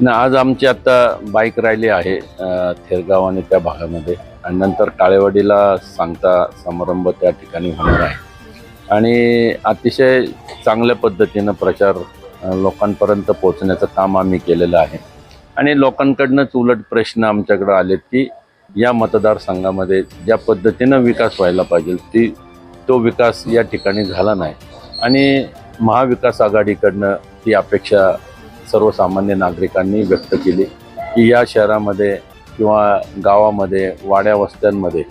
ना आज आमची आता बाईक रॅली आहे थेरगाव आणि त्या भागामध्ये. आणि नंतर काळेवाडीला सांगता समारंभ त्या ठिकाणी होणार आहे. आणि अतिशय चांगल्या पद्धतीनं प्रचार लोकांपर्यंत पोहोचण्याचं काम आम्ही केलेलं आहे. आणि लोकांकडनंच उलट प्रश्न आमच्याकडे आलेत की या मतदारसंघामध्ये ज्या पद्धतीनं विकास व्हायला पाहिजे ती तो विकास या ठिकाणी झाला नाही. आणि महाविकास आघाडीकडनं ती अपेक्षा सर्वसामान्य नागरिकांनी व्यक्त केली की या शहरामध्ये किंवा गावामध्ये वाड्या वस्त्यांमध्ये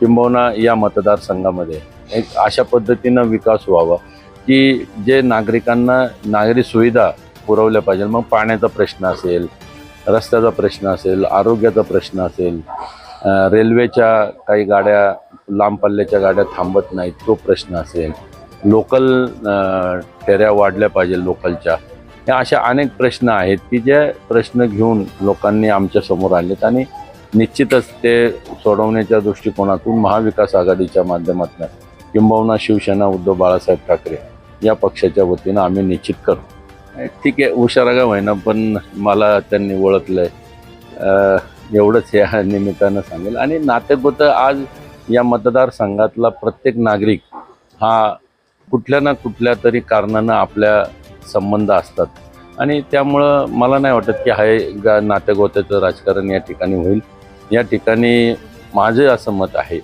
किंबहुना या मतदारसंघामध्ये एक अशा पद्धतीनं विकास व्हावा की जे नागरिकांना नागरी सुविधा पुरवल्या पाहिजे. मग पाण्याचा प्रश्न असेल रस्त्याचा प्रश्न असेल आरोग्याचा प्रश्न असेल रेल्वेच्या काही गाड्या लांब पल्ल्याच्या गाड्या थांबत नाहीत तो प्रश्न असेल. लोकल फेऱ्या वाढल्या पाहिजे लोकलच्या. ह्या अशा अनेक प्रश्न आहेत की जे प्रश्न घेऊन लोकांनी आमच्यासमोर आलेत आणि निश्चितच ते सोडवण्याच्या दृष्टिकोनातून महाविकास आघाडीच्या माध्यमातून किंबहुना शिवसेना उद्धव बाळासाहेब ठाकरे या पक्षाच्या वतीनं आम्ही निश्चित करू. ठीक आहे हुशारागा होईना पण मला त्यांनी ओळखलं आहे एवढंच या निमित्तानं सांगेल. आणि नातेपुतं आज या मतदारसंघातला प्रत्येक नागरिक हा कुठल्या ना कुठल्या तरी कारणानं आपल्या संबंध असतात. आणि त्यामुळं मला नाही वाटत की हाय गा नात्यागोत्याचं राजकारण या ठिकाणी होईल. या ठिकाणी माझे असं मत आहे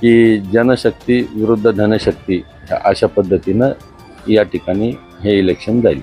की जनशक्ती विरुद्ध धनशक्ती अशा पद्धतीनं या ठिकाणी हे इलेक्शन जाईल.